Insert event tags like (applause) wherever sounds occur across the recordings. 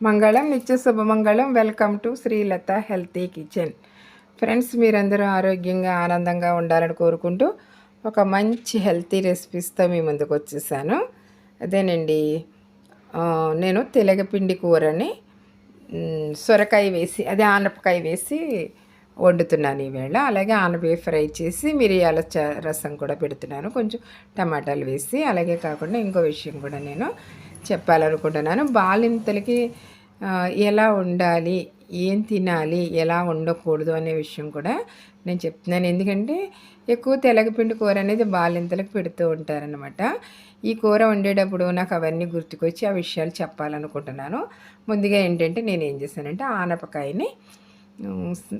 మంగళం నిత్య శుభమంగళం welcome to Srilatha healthy kitchen friends మీరందరూ ఆరోగ్యంగా ఆనందంగా ఉండాలని కోరుకుంటూ ఒక మంచి హెల్తీ రెసిపీస్తో మీ ముందుకు వచ్చేసాను. అదేనండి నేను తెలగపిండి కూరని సొరకాయ వేసి అదే ఆనపకాయ వేసి వండుతున్నాను ఈవేళ అలాగే ఆనపకాయ ఫ్రై చేసి మిరియాల చ రసం కూడా పెడుతున్నాను. కొంచెం టమాటాలు వేసి అలాగే కాకుండా ఇంకో విషయం కూడా నేను చెప్పాలనుకుంటున్నాను. బాలింతలకి ఎలా ఉండాలి ఏం తినాలి ఎలా ఉండకూడదు అనే విషయం కూడా నేను చెప్తున్నాను. ఎందుకంటే ఎక్కువ తెలగపిండి కూర అనేది బాలింతలకు పెడుతూ ఉంటారనమాట ఈ కూర వండేటప్పుడు నాకు అవన్నీ గుర్తుకొచ్చి ఆ విషయాలు చెప్పాలనుకుంటున్నాను. ముందుగా ఏంటంటే నేను ఏం చేశానంటే ఆనపకాయని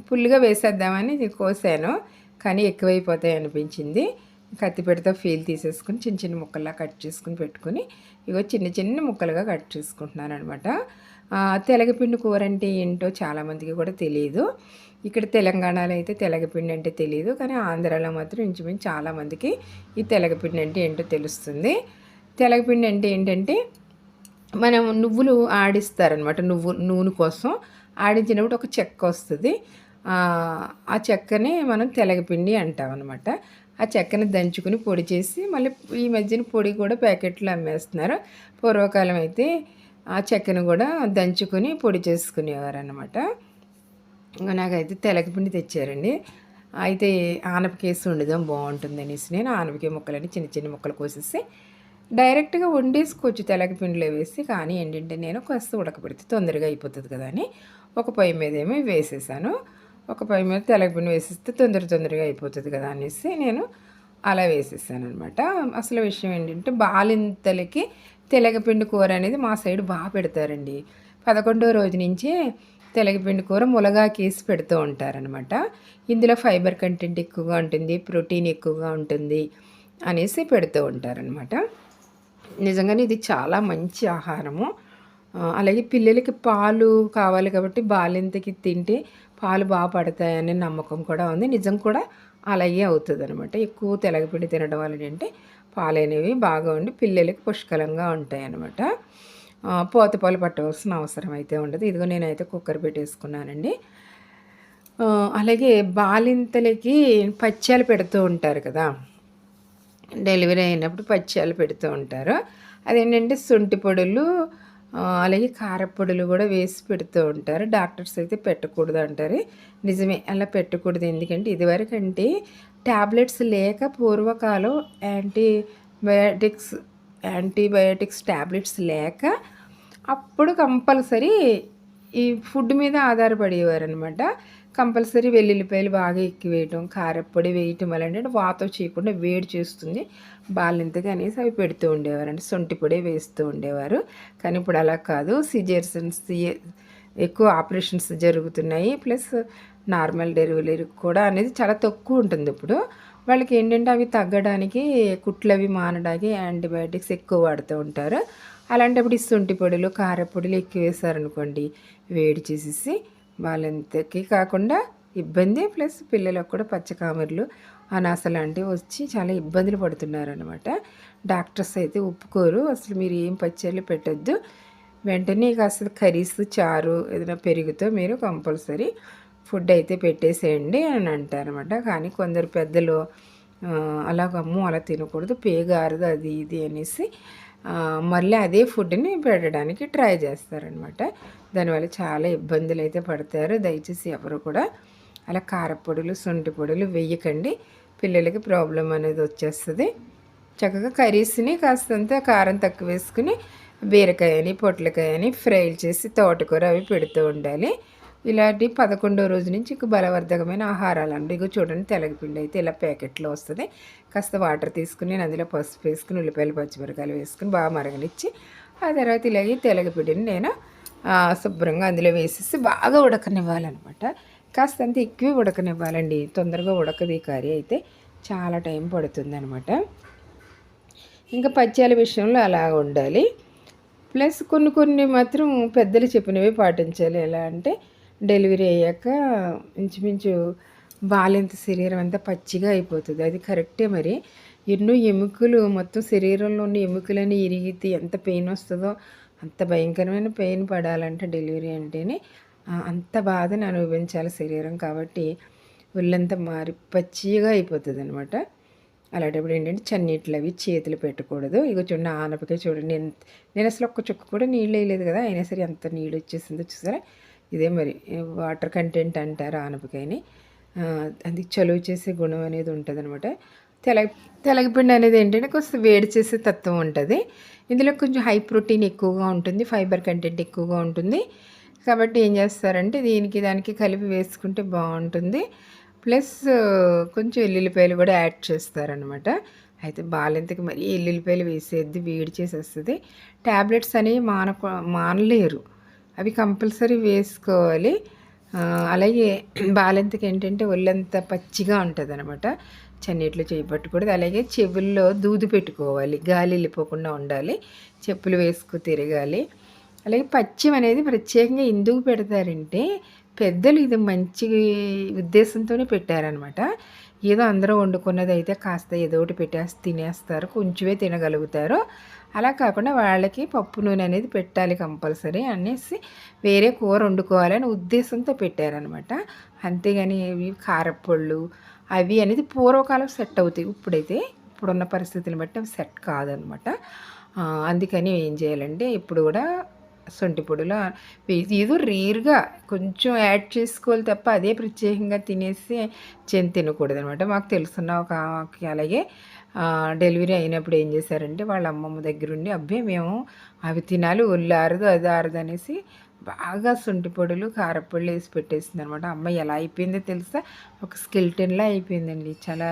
ఫుల్గా వేసేద్దామని కోసాను కానీ ఎక్కువైపోతాయి అనిపించింది. కత్తిపెడితో ఫీల్ తీసేసుకుని చిన్న చిన్న ముక్కల్లా కట్ చేసుకుని పెట్టుకుని ఇగో చిన్న చిన్న ముక్కలుగా కట్ చేసుకుంటున్నాను అనమాట తెలగపిండి కూర అంటే ఏంటో చాలామందికి కూడా తెలియదు ఇక్కడ తెలంగాణలో అయితే తెలగపిండి అంటే తెలియదు కానీ ఆంధ్రాలో మాత్రం ఇంచుమించు చాలామందికి ఈ తెలగపిండి అంటే ఏంటో తెలుస్తుంది. తెలగపిండి అంటే ఏంటంటే మనం నువ్వులు ఆడిస్తారనమాట నువ్వు నూనె కోసం. ఆడించినప్పుడు ఒక చెక్క వస్తుంది. ఆ చెక్కని మనం తెలగపిండి అంటాం అనమాట ఆ చెక్కని దంచుకుని పొడి చేసి మళ్ళీ ఈ మధ్యన పొడి కూడా ప్యాకెట్లో అమ్మేస్తున్నారు. పూర్వకాలం అయితే ఆ చెక్కను కూడా దంచుకుని పొడి చేసుకునేవారు అనమాట నాకైతే తెలగపిండి తెచ్చారండి. అయితే ఆనపకేసి వండుదాం బాగుంటుంది అనేసి నేను ఆనపకాయ ముక్కలని చిన్న చిన్న ముక్కలు కోసేసి డైరెక్ట్గా వండేసుకోవచ్చు తెలగపిండిలో వేసి కానీ ఏంటంటే నేను కాస్త ఉడకబెడితే తొందరగా అయిపోతుంది కదా అని. ఒక పొయ్యి మీద ఏమో వేసేసాను. ఒక పొయ్యి మీద తెలగపిండి వేసేస్తే తొందర తొందరగా అయిపోతుంది కదా అనేసి నేను అలా వేసేసాను అనమాట అసలు విషయం ఏంటంటే బాలింతలకి తెలగపిండి కూర అనేది మా సైడ్ బాగా పెడతారండి. పదకొండో రోజు నుంచే తెలగపిండి కూర ములగాకేసి పెడుతూ ఉంటారనమాట ఇందులో ఫైబర్ కంటెంట్ ఎక్కువగా ఉంటుంది ప్రోటీన్ ఎక్కువగా ఉంటుంది అనేసి పెడుతూ ఉంటారనమాట నిజంగానే ఇది చాలా మంచి ఆహారము. అలాగే పిల్లలకి పాలు కావాలి కాబట్టి బాలింతకి తింటే పాలు బాగా పడతాయనే నమ్మకం కూడా ఉంది. నిజం కూడా అలాగే అవుతుంది అనమాట ఎక్కువ తెలగపిండి తినడం వల్ల ఏంటంటే పాలు అనేవి బాగా ఉండి పిల్లలకి పుష్కలంగా ఉంటాయి అనమాట పోత పాలు పట్టవలసిన అవసరం అయితే ఉండదు. ఇదిగో నేనైతే కుక్కర్ పెట్టేసుకున్నానండి. అలాగే బాలింతలకి పచ్చాలు పెడుతూ ఉంటారు కదా. డెలివరీ అయినప్పుడు పచ్చాలు పెడుతూ ఉంటారు. అదేంటంటే శొంఠి పొడులు అలాగే కారపొడులు కూడా వేసి పెడుతూ ఉంటారు. డాక్టర్స్ అయితే పెట్టకూడదు అంటారు. నిజమే అలా పెట్టకూడదు. ఎందుకంటే ఇదివరకంటే ట్యాబ్లెట్స్ లేక పూర్వకాలం యాంటీబయాటిక్స్ యాంటీబయాటిక్స్ ట్యాబ్లెట్స్ లేక అప్పుడు కంపల్సరీ ఈ ఫుడ్ మీద ఆధారపడేవారు అనమాట కంపల్సరీ వెల్లుల్లిపాయలు బాగా ఎక్కువ వేయటం కారప్పొడి వేయటం వల్ల ఏంటంటే వాతం చేయకుండా వేడి చేస్తుంది. బాలింతగా అనేసి అవి పెడుతూ ఉండేవారు అంటే సొంటి పొడి వేస్తూ ఉండేవారు. కానీ ఇప్పుడు అలా కాదు. సిజర్సన్స్ ఎక్కువ ఆపరేషన్స్ జరుగుతున్నాయి. ప్లస్ నార్మల్ డెలివరీ కూడా అనేది చాలా తక్కువ ఉంటుంది ఇప్పుడు. వాళ్ళకి ఏంటంటే అవి తగ్గడానికి కుట్లవి మానడానికి యాంటీబయాటిక్స్ ఎక్కువ వాడుతూ ఉంటారు. అలాంటప్పుడు ఈ సొంటి పొడులు కారపొడులు ఎక్కువ వేసారనుకోండి వేడి చేసేసి వాళ్ళంతకి కాకుండా ఇబ్బంది. ప్లస్ పిల్లలకు కూడా పచ్చకామెర్లు అనాస లాంటివి వచ్చి చాలా ఇబ్బందులు పడుతున్నారు అనమాట డాక్టర్స్ అయితే ఒప్పుకోరు. అసలు మీరు ఏం పచ్చళ్ళు పెట్టద్దు. వెంటనే కాస్త కర్రీస్ చారు ఏదైనా పెరుగుతో మీరు కంపల్సరీ ఫుడ్ అయితే పెట్టేసేయండి అని అంటారనమాట కానీ కొందరు పెద్దలు అలాగమ్ము అలాగ అమ్ము అలా తినకూడదు. పేగారదు అది ఇది అనేసి మళ్ళీ అదే ఫుడ్ని పెట్టడానికి ట్రై చేస్తారనమాట. దానివల్ల చాలా ఇబ్బందులు అయితే పడతారు. దయచేసి ఎవరు కూడా అలా కారపొడులు శొంఠి పొడులు వేయకండి. పిల్లలకి ప్రాబ్లం అనేది వచ్చేస్తుంది. చక్కగా కర్రీస్ని కాస్తంత కారం తక్కువ వేసుకుని బీరకాయని పొట్లకాయని ఫ్రై చేసి తోటకూర అవి పెడుతూ ఉండాలి. ఇలాంటి పదకొండో రోజు నుంచి ఇక బలవర్ధకమైన ఆహారాలు అండి. ఇక చూడండి తెలగపిండి అయితే ఇలా ప్యాకెట్లో వస్తుంది. కాస్త వాటర్ తీసుకుని నేను అందులో పసుపు వేసుకుని ఉల్లిపాయలు పచ్చిమిరకాయలు వేసుకుని బాగా మరగనిచ్చి ఆ తర్వాత ఇలాగే తెలగపిండిని నేను శుభ్రంగా అందులో వేసేసి బాగా ఉడకనివ్వాలన్నమాట. కాస్త అంత ఎక్కువ ఉడకనివ్వాలండి. తొందరగా ఉడకది ఈ కర్రీ అయితే. చాలా టైం పడుతుందనమాట ఇంకా పచ్చాల విషయంలో అలా ఉండాలి. ప్లస్ కొన్ని కొన్ని మాత్రం పెద్దలు చెప్పినవి పాటించాలి. ఎలా అంటే డెలివరీ అయ్యాక ఇంచుమించు బాలింత శరీరం అంతా పచ్చిగా అయిపోతుంది. అది కరెక్టే మరి. ఎన్నో ఎముకలు మొత్తం శరీరంలో ఉన్న ఎముకలని ఇరిగితే ఎంత పెయిన్ వస్తుందో అంత భయంకరమైన పెయిన్ పడాలంటే డెలివరీ అంటేనే. అంత బాధను అనుభవించాలి శరీరం కాబట్టి ఒళ్ళంతా మారి పచ్చిగా అయిపోతుంది అనమాట అలాంటప్పుడు ఏంటంటే చన్నీళ్ళు అవి చేతులు పెట్టకూడదు. ఇక చూడండి ఆనపకాయ చూడండి. నేను నేను అసలు ఒక్క చుక్క కూడా నీళ్ళు వేయలేదు కదా. అయినా సరే ఎంత నీళ్ళు వచ్చేసిందో చూసారా? ఇదే మరి వాటర్ కంటెంట్ అంటారు ఆనపకాయని అది చలువ చేసే గుణం అనేది ఉంటుంది అనమాట తెలగ తెలగపిండి అనేది ఏంటంటే కొంచెం వేడి చేసే తత్వం ఉంటుంది. ఇందులో కొంచెం హై ప్రోటీన్ ఎక్కువగా ఉంటుంది ఫైబర్ కంటెంట్ ఎక్కువగా ఉంటుంది. కాబట్టి ఏం చేస్తారంటే దీనికి దానికి కలిపి వేసుకుంటే బాగుంటుంది. ప్లస్ కొంచెం ఎల్లుల్లిపాయలు కూడా యాడ్ చేస్తారనమాట. అయితే బాలింతకి మరీ ఎల్లుల్లిపాయలు వేసేది వేడి చేసేస్తుంది. ట్యాబ్లెట్స్ అనేవి మాన మానలేరు. అవి కంపల్సరీ వేసుకోవాలి. అలాగే బాలెంతకి ఏంటంటే ఒళ్ళంతా పచ్చిగా ఉంటుంది అనమాట చన్నీటిలో చేయబట్టకూడదు అలాగే చెవుల్లో దూదు పెట్టుకోవాలి. గాలి వెళ్ళిపోకుండా ఉండాలి. చెప్పులు వేసుకు తిరగాలి. అలాగే పచ్చిమ అనేది ప్రత్యేకంగా ఎందుకు పెడతారంటే పెద్దలు ఇది మంచి ఉద్దేశంతోనే పెట్టారనమాట ఏదో అందరూ వండుకున్నది అయితే కాస్త ఏదో ఒకటి పెట్టేసి తినేస్తారు. కొంచెమే తినగలుగుతారు. అలా కాకుండా వాళ్ళకి పప్పు నూనె అనేది పెట్టాలి కంపల్సరీ అనేసి వేరే కూర వండుకోవాలని ఉద్దేశంతో పెట్టారనమాట అంతేగాని ఇవి కారపళ్ళు అవి అనేది పూర్వకాలం సెట్ అవుతాయి. ఇప్పుడైతే ఇప్పుడున్న పరిస్థితులను బట్టి అవి సెట్ కాదనమాట అందుకని ఏం చేయాలంటే ఇప్పుడు కూడా సొంటి పొడిలో ఏదో రేర్గా కొంచెం యాడ్ చేసుకోవాలి తప్ప అదే ప్రత్యేకంగా తినేసి చెని తినకూడదు అనమాట మాకు తెలుసున్న ఒక అలాగే డెలివరీ అయినప్పుడు ఏం చేశారంటే వాళ్ళ అమ్మమ్మ దగ్గర ఉండి అబ్బే మేము అవి తినాలి ఒళ్ళు ఆరదు అది ఆరదు అనేసి బాగా సొంటి పొడులు కారపొడులు వేసి పెట్టేసింది అనమాట అమ్మాయి ఎలా అయిపోయిందో తెలుసా? ఒక స్కెల్టన్లా అయిపోయిందండి. చాలా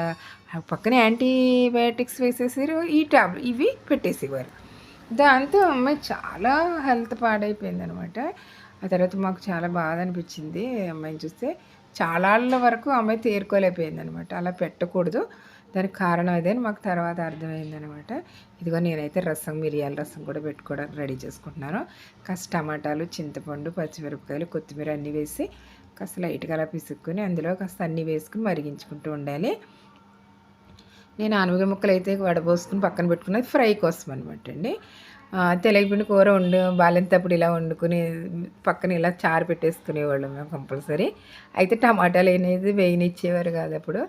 పక్కన యాంటీబయాటిక్స్ వేసేసారు ఈ టాబ్లెట్ ఇవి పెట్టేసేవారు. దాంతో అమ్మాయి చాలా హెల్త్ పాడైపోయింది అనమాట ఆ తర్వాత మాకు చాలా బాధ అనిపించింది. అమ్మాయిని చూస్తే చాలా వరకు అమ్మాయి తేరుకోలేకపోయింది అనమాట అలా పెట్టకూడదు. దానికి కారణం అదే అని మాకు తర్వాత అర్థమైంది అనమాట ఇదిగో నేనైతే రసం మిరియాల రసం కూడా పెట్టుకోవడానికి రెడీ చేసుకుంటున్నాను. కాస్త టమాటాలు చింతపండు పచ్చిమిరపకాయలు కొత్తిమీర అన్నీ వేసి కాస్త లైట్గా అలా పిసుక్కుని అందులో కాస్త అన్నీ వేసుకుని మరిగించుకుంటూ ఉండాలి. నేను ఆనపకాయ ముక్కలు అయితే వడబోసుకుని పక్కన పెట్టుకున్నది ఫ్రై కోసం అనమాట అండి. తెలగపిండి కూర వండు బాలెంతప్పుడు ఇలా వండుకుని పక్కన ఇలా చారు పెట్టేసుకునేవాళ్ళం మేము కంపల్సరీ. అయితే టమాటాలు అనేది వేయనిచ్చేవారు కాదు అప్పుడు.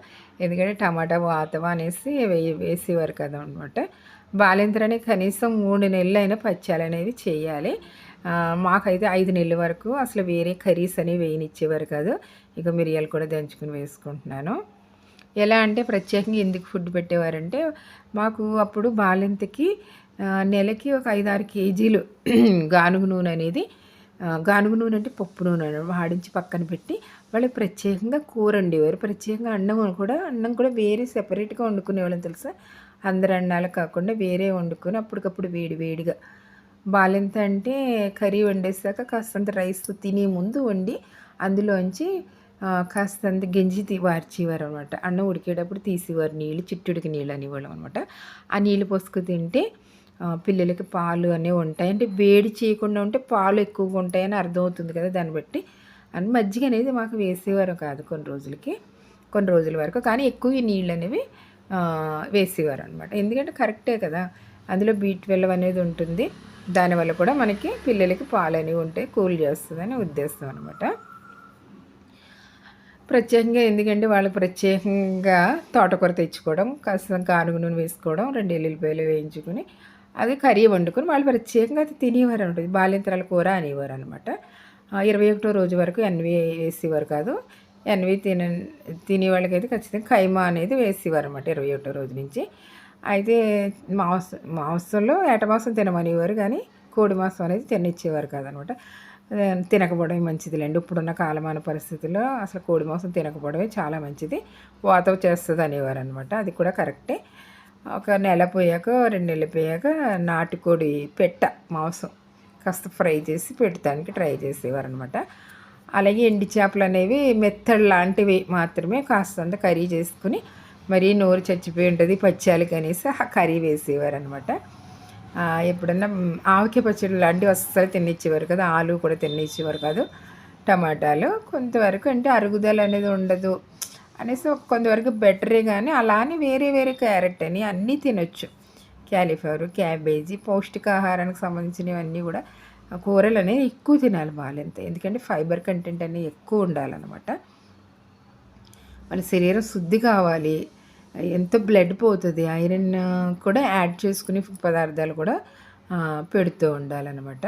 ఎందుకంటే టమాటా వాతవా అనేసి వేయి వేసేవారు కదా అనమాట బాలెంతరని కనీసం మూడు నెలలు అయినా పచ్చాలు అనేది చేయాలి. మాకైతే ఐదు నెలల వరకు అసలు వేరే కర్రీస్ అనేవి వేయనిచ్చేవారు కాదు. ఇక మిరియాలు కూడా దంచుకుని వేసుకుంటున్నాను. ఎలా అంటే ప్రత్యేకంగా ఎందుకు ఫుడ్ పెట్టేవారంటే మాకు అప్పుడు బాలింతకి నెలకి ఒక ఐదారు కేజీలు (clears throat) గానుగు నూనె అనేది గానుగు నూనె అంటే పప్పు నూనె వాడించి పక్కన పెట్టి వాళ్ళు ప్రత్యేకంగా కూర వండేవారు ప్రత్యేకంగా అన్నం కూడా అన్నం కూడా వేరే సెపరేట్గా వండుకునేవాళ్ళని తెలుసా? అందరు అన్నాలు కాకుండా వేరే వండుకొని అప్పటికప్పుడు వేడి వేడిగా. బాలెంత అంటే కర్రీ వండేసాక కాస్తంత రైస్ తినే ముందు వండి అందులోంచి కాస్తంత గంజి తీ వార్చేవారు అనమాట అన్నం ఉడికేటప్పుడు తీసేవారు నీళ్ళు చిట్టుడికి నీళ్ళు అనేవాళ్ళం అనమాట ఆ నీళ్ళు పోసుకు తింటే పిల్లలకి పాలు అనేవి ఉంటాయి. అంటే వేడి చేయకుండా ఉంటే పాలు ఎక్కువగా ఉంటాయని అర్థమవుతుంది కదా దాన్ని బట్టి. అని మజ్జిగ అనేది మాకు వేసేవారు కాదు కొన్ని రోజులకి కొన్ని రోజుల వరకు. కానీ ఎక్కువ నీళ్ళు అనేవి వేసేవారు అనమాట ఎందుకంటే కరెక్టే కదా. అందులో బీట్ ట్వెల్వ్ అనేది ఉంటుంది. దానివల్ల కూడా మనకి పిల్లలకి పాలు అనేవి ఉంటే కూల్ చేస్తుందని ఉద్దేశం అనమాట ప్రత్యేకంగా ఎందుకంటే వాళ్ళకి ప్రత్యేకంగా తోటకూర తెచ్చుకోవడం కాస్త కానుగ నూనె వేసుకోవడం రెండు ఎల్లుల్లిపాయలు వేయించుకుని అది కర్రీ వండుకొని వాళ్ళు ప్రత్యేకంగా అది తినేవారు ఉంటుంది బాలింతరాల కూర అనేవారు అనమాట. ఇరవై ఒకటో రోజు వరకు ఎన్వి వేసేవారు కాదు. ఎన్వి తిన తినే వాళ్ళకైతే ఖచ్చితంగా ఖైమా అనేది వేసేవారు అనమాట ఇరవై ఒకటో రోజు నుంచి. అయితే మాంసం మాంసంలో ఏట మాంసం తినమనేవారు కానీ కోడి మాంసం అనేది తినిచ్చేవారు కాదనమాట. తినకపోవడమే మంచిదిలేండి. ఇప్పుడున్న కాలమాన పరిస్థితుల్లో అసలు కోడి మాంసం తినకపోవడమే చాలా మంచిది. వాత చేస్తుంది అనేవారు అనమాట. అది కూడా కరెక్టే. ఒక నెల పోయాక రెండు నెలలు పోయాక నాటుకోడి పెట్ట మాంసం. కాస్త ఫ్రై చేసి పెట్టడానికి ట్రై చేసేవారు అనమాట అలాగే ఎండి చేపలు అనేవి మెత్తడు లాంటివి మాత్రమే కాస్తంత కర్రీ చేసుకుని మరీ నోరు చచ్చిపోయి ఉంటుంది పచ్చాలకి అనేసి ఆ కర్రీ వేసేవారు అనమాట ఎప్పుడన్నా మ్, ఆవకాయ పచ్చడి లాంటివి అస్సలు తినిచ్చేవారు కదా ఆలు కూడా తినిచ్చేవారు కాదు టమాటాలు. కొంతవరకు అంటే అరుగుదల అనేది ఉండదు. అనేసి కొంతవరకు బెటరే కానీ అలా అని వేరే వేరే క్యారెట్ అని అన్నీ తినొచ్చు. క్యాలీఫ్లవర్ క్యాబేజీ పౌష్టికాహారానికి సంబంధించినవన్నీ కూడా కూరలు అనేవి ఎక్కువ తినాలి బాగాలంతే ఎందుకంటే ఫైబర్ కంటెంట్ అనేది ఎక్కువ ఉండాలన్నమాట. మన శరీరం శుద్ధి కావాలి. ఎంతో బ్లడ్ పోతుంది ఐరన్ కూడా యాడ్ చేసుకునే పదార్థాలు కూడా పెడుతూ ఉండాలన్నమాట.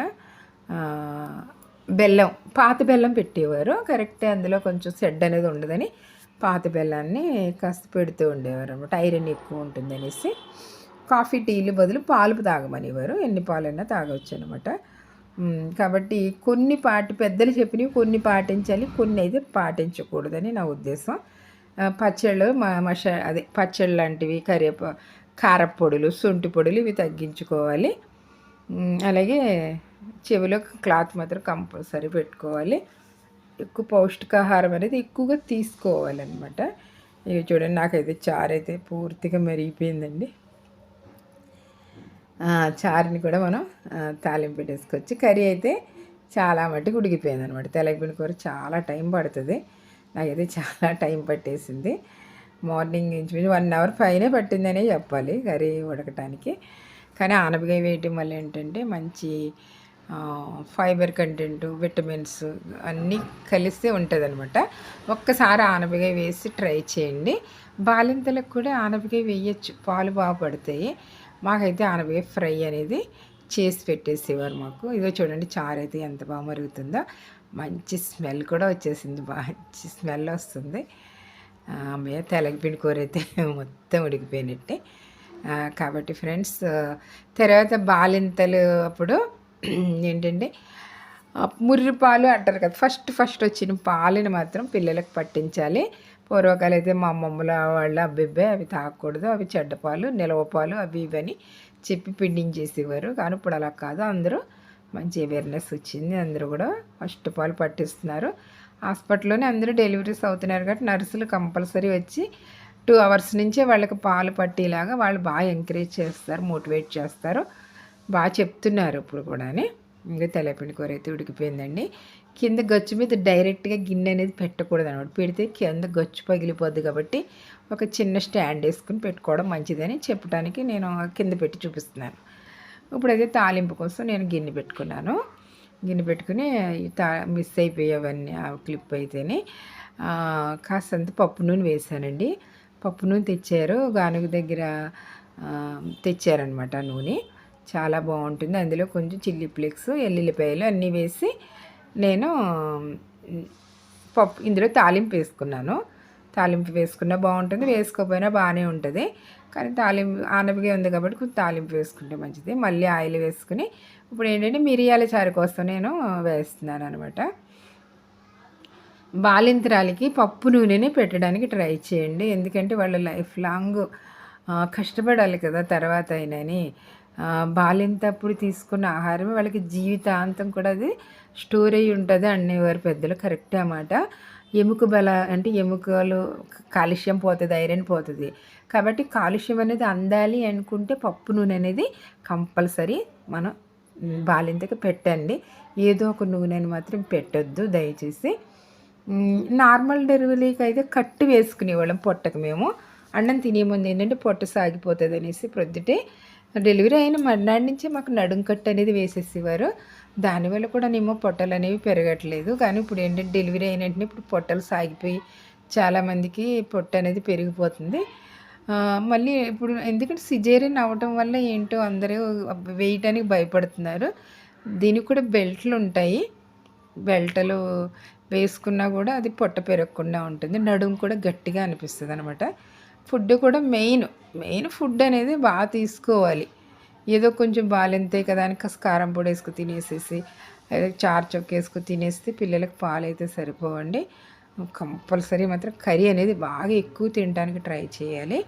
బెల్లం పాత బెల్లం పెట్టేవారు. కరెక్టే అందులో కొంచెం సెడ్ అనేది ఉండదని పాత బెల్లాన్ని కాస్త పెడుతూ ఉండేవారు అనమాట ఐరన్ ఎక్కువ ఉంటుంది అనేసి కాఫీ టీలు బదులు పాలు తాగమనేవారు. ఎన్ని పాలైనా తాగవచ్చు అనమాట కాబట్టి కొన్ని పాటి పెద్దలు చెప్పినవి కొన్ని పాటించాలి కొన్ని అయితే పాటించకూడదని నా ఉద్దేశం. పచ్చళ్ళు మష అదే పచ్చళ్ళు లాంటివి కరివేప కారపొడులు శొంఠి పొడులు ఇవి తగ్గించుకోవాలి. అలాగే చెవిలో క్లాత్ మాత్రం కంపల్సరీ పెట్టుకోవాలి. ఎక్కువ పౌష్టికాహారం అనేది ఎక్కువగా తీసుకోవాలన్నమాట. ఇక చూడండి నాకైతే చారు అయితే పూర్తిగా మరిగిపోయిందండి. చారుని కూడా మనం తాలింపు పెట్టేసుకొచ్చి కర్రీ అయితే చాలా మట్టుకు ఉడికిపోయింది అనమాట తెలగపిండి కూర చాలా టైం పడుతుంది. నాకైతే చాలా టైం పట్టేసింది. మార్నింగ్ ఇంచుమించు వన్ అవర్ పైనే పట్టిందనే చెప్పాలి కర్రీ ఉడకటానికి. కానీ ఆనపకాయ వేయటం వల్ల ఏంటంటే మంచి ఫైబర్ కంటెంట్ విటమిన్స్ అన్నీ కలిస్తే ఉంటుంది అనమాట ఒక్కసారి ఆనపకాయ వేసి ట్రై చేయండి. బాలింతలకు కూడా ఆనపకాయ వేయచ్చు. పాలు బాగా పడతాయి. మాకైతే ఆనపకాయ ఫ్రై అనేది చేసి పెట్టేసేవారు మాకు. ఇదో చూడండి చారు అయితే ఎంత బాగా మరుగుతుందో. మంచి స్మెల్ కూడా వచ్చేసింది. మంచి స్మెల్ వస్తుంది. అమ్మయ్య తెలగపిండి కూర అయితే (laughs) మొత్తం ఉడికిపోయినట్టే. కాబట్టి ఫ్రెండ్స్ తర్వాత బాలింతలు అప్పుడు ఏంటంటే ముర్రి పాలు అంటారు కదా ఫస్ట్ ఫస్ట్ వచ్చిన పాలని మాత్రం పిల్లలకు పట్టించాలి. పూర్వకాలం అయితే మా అమ్మమ్మల వాళ్ళ అబ్బిబ్బే అవి తాగకూడదు అవి చెడ్డ పాలు నిలవ పాలు అవి ఇవని చెప్పి పిండించేసేవారు కానీ ఇప్పుడు అలా కాదు. అందరూ మంచి అవేర్నెస్ వచ్చింది. అందరూ కూడా ఫస్ట్ పాలు పట్టిస్తున్నారు. హాస్పిటల్లోనే అందరూ డెలివరీస్ అవుతున్నారు కాబట్టి నర్సులు కంపల్సరీ వచ్చి టూ అవర్స్ నుంచే వాళ్ళకి పాలు పట్టేలాగా వాళ్ళు బాగా ఎంకరేజ్ చేస్తారు మోటివేట్ చేస్తారు. బాగా చెప్తున్నారు ఇప్పుడు కూడాని. ఇంకా తెల్లపిండి కూర అయితే ఉడికిపోయిందండి. కింద గచ్చు మీద డైరెక్ట్గా గిన్నె అనేది పెట్టకూడదు అనమాట పెడితే కింద గచ్చు పగిలిపోద్ది కాబట్టి ఒక చిన్న స్టాండ్ వేసుకుని పెట్టుకోవడం మంచిదని చెప్పడానికి నేను కింద పెట్టి చూపిస్తున్నాను. ఇప్పుడైతే తాలింపు కోసం నేను గిన్నె పెట్టుకున్నాను. గిన్నె పెట్టుకుని తా మిస్ అయిపోయేవన్నీ ఆ క్లిప్ అయితేనే కాస్తంత పప్పు నూనె వేసానండి. పప్పు నూనె తెచ్చారు. గానుగ దగ్గర ఆ, తెచ్చారనమాట నూనె. చాలా బాగుంటుంది. అందులో కొంచెం చిల్లీ ఫ్లేక్స్ ఎల్లుల్లిపాయలు అన్నీ వేసి నేను పప్పు ఇందులో తాలింపు వేసుకున్నాను. తాలింపు వేసుకున్నా బాగుంటుంది వేసుకోకపోయినా బాగానే ఉంటుంది. కానీ తాలింపు ఆనపగా ఉంది కాబట్టి కొంచెం తాలింపు వేసుకుంటే మంచిది. మళ్ళీ ఆయిల్ వేసుకుని ఇప్పుడు ఏంటంటే మిరియాల చారు కోసం నేను వేస్తున్నాను అనమాట బాలింతరాలకి పప్పు నూనెని పెట్టడానికి ట్రై చేయండి. ఎందుకంటే వాళ్ళ లైఫ్ లాంగ్ కష్టపడాలి కదా తర్వాత అయినని. బాలింతప్పుడు తీసుకున్న ఆహారం వాళ్ళకి జీవితాంతం కూడా అది స్టోర్ అయ్యి ఉంటుంది. అనేవారు పెద్దలు కరెక్టే అన్నమాట. ఎముక బల అంటే ఎముకలు కాలుష్యం పోతుంది ఐరన్ పోతుంది. కాబట్టి కాలుష్యం అనేది అందాలి అనుకుంటే పప్పు నూనె అనేది కంపల్సరీ మనం బాలింతకి పెట్టండి. ఏదో ఒక నూనెని మాత్రం పెట్టొద్దు దయచేసి. నార్మల్ డెలివరీకి అయితే కట్టు వేసుకునేవాళ్ళం పొట్టకు మేము. అన్నం తినే ముందు ఏంటంటే పొట్ట సాగిపోతుంది అనేసి ప్రొద్దుటే డెలివరీ అయిన మర్నాడు నుంచి మాకు నడుం కట్టు అనేది వేసేసేవారు. దానివల్ల కూడా నేమో పొట్టలు అనేవి పెరగట్లేదు. కానీ ఇప్పుడు ఏంటంటే డెలివరీ అయిన వెంటనే ఇప్పుడు పొట్టలు సాగిపోయి చాలామందికి పొట్ట అనేది పెరిగిపోతుంది. మళ్ళీ ఇప్పుడు ఎందుకంటే సిజేరియన్ అవ్వటం వల్ల ఏంటో అందరూ వేయటానికి భయపడుతున్నారు. దీనికి కూడా బెల్ట్లు ఉంటాయి. బెల్టలు వేసుకున్నా కూడా అది పొట్ట పెరగకుండా ఉంటుంది. నడుము కూడా గట్టిగా అనిపిస్తుంది అనమాట ఫుడ్ కూడా మెయిన్ మెయిన్ ఫుడ్ అనేది బాగా తీసుకోవాలి. ఏదో కొంచెం బాగాలంతే కదా అని కాస్త కారం పొడి వేసుకు తినేసేసి చార్ చొక్క వేసుకు తినేస్తే పిల్లలకు పాలు అయితే సరిపోవండి. కంపల్సరీ మాత్రం కర్రీ అనేది బాగా ఎక్కువ తినడానికి ట్రై చేయాలి.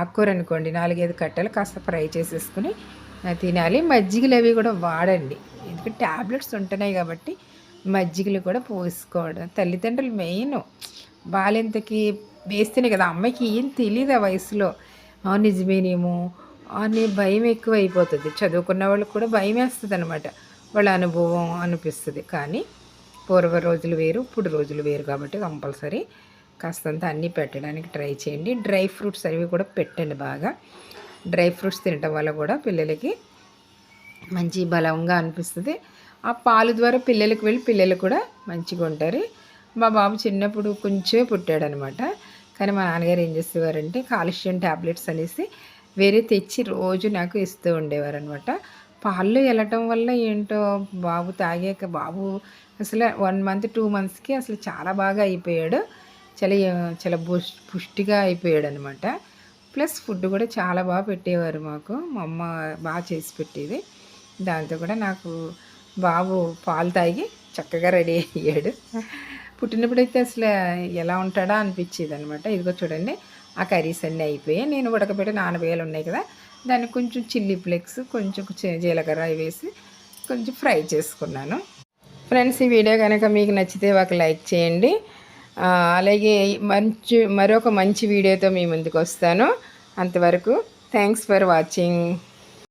ఆకుకూర అనుకోండి నాలుగైదు కట్టలు కాస్త ఫ్రై చేసేసుకుని తినాలి. మజ్జిగలు అవి కూడా వాడండి. ఎందుకంటే ట్యాబ్లెట్స్ ఉంటున్నాయి కాబట్టి మజ్జిగలు కూడా పోసుకోవడం. తల్లిదండ్రులు మెయిన్. బాలింతకి వేస్తేనే కదా. అమ్మాయికి ఏం తెలియదు ఆ వయసులో? ఆ, నిజమేనేమో అనే భయం ఎక్కువ అయిపోతుంది చదువుకున్న వాళ్ళకి కూడా భయం వేస్తుంది అనమాట వాళ్ళ అనుభవం అనిపిస్తుంది. కానీ పూర్వ రోజులు వేరు ఇప్పుడు రోజులు వేరు కాబట్టి కంపల్సరీ కాస్తంత అన్నీ పెట్టడానికి ట్రై చేయండి. డ్రై ఫ్రూట్స్ అవి కూడా పెట్టండి బాగా. డ్రై ఫ్రూట్స్ తినటం వల్ల కూడా పిల్లలకి మంచి బలంగా అనిపిస్తుంది. ఆ పాలు ద్వారా పిల్లలకు వెళ్ళి పిల్లలు కూడా మంచిగా ఉంటారు. మా బాబు చిన్నప్పుడు కొంచెం పుట్టాడనమాట కానీ మా నాన్నగారు ఏం చేసేవారంటే కాల్షియం ట్యాబ్లెట్స్ అనేసి వేరే తెచ్చి రోజు నాకు ఇస్తూ ఉండేవారు అనమాట పాలు వెళ్ళటం వల్ల ఏంటో బాబు తాగాక బాబు అసలు వన్ మంత్ టూ మంత్స్కి అసలు చాలా బాగా అయిపోయాడు. చాలా చాలా బుష్ పుష్టిగా అయిపోయాడు అనమాట ప్లస్ ఫుడ్ కూడా చాలా బాగా పెట్టేవారు మాకు. మా అమ్మ బాగా చేసి పెట్టేది. దాంతో కూడా నాకు బాబు పాలు తాగి చక్కగా రెడీ అయ్యాడు. పుట్టినప్పుడైతే అసలు ఎలా ఉంటాడా అనిపించేది అనమాట ఇదిగో చూడండి ఆ కర్రీస్ అన్నీ అయిపోయాయి. నేను ఉడకబెట్టి నానబేయాలు ఉన్నాయి కదా దాన్ని కొంచెం చిల్లీ ఫ్లేక్స్ కొంచెం జీలకర్ర వేసి కొంచెం ఫ్రై చేసుకున్నాను. ఫ్రెండ్స్ ఈ వీడియో కనుక మీకు నచ్చితే ఒక లైక్ చేయండి. అలాగే మంచి మరొక మంచి వీడియోతో మీ ముందుకు వస్తాను. అంతవరకు థ్యాంక్స్ ఫర్ వాచింగ్.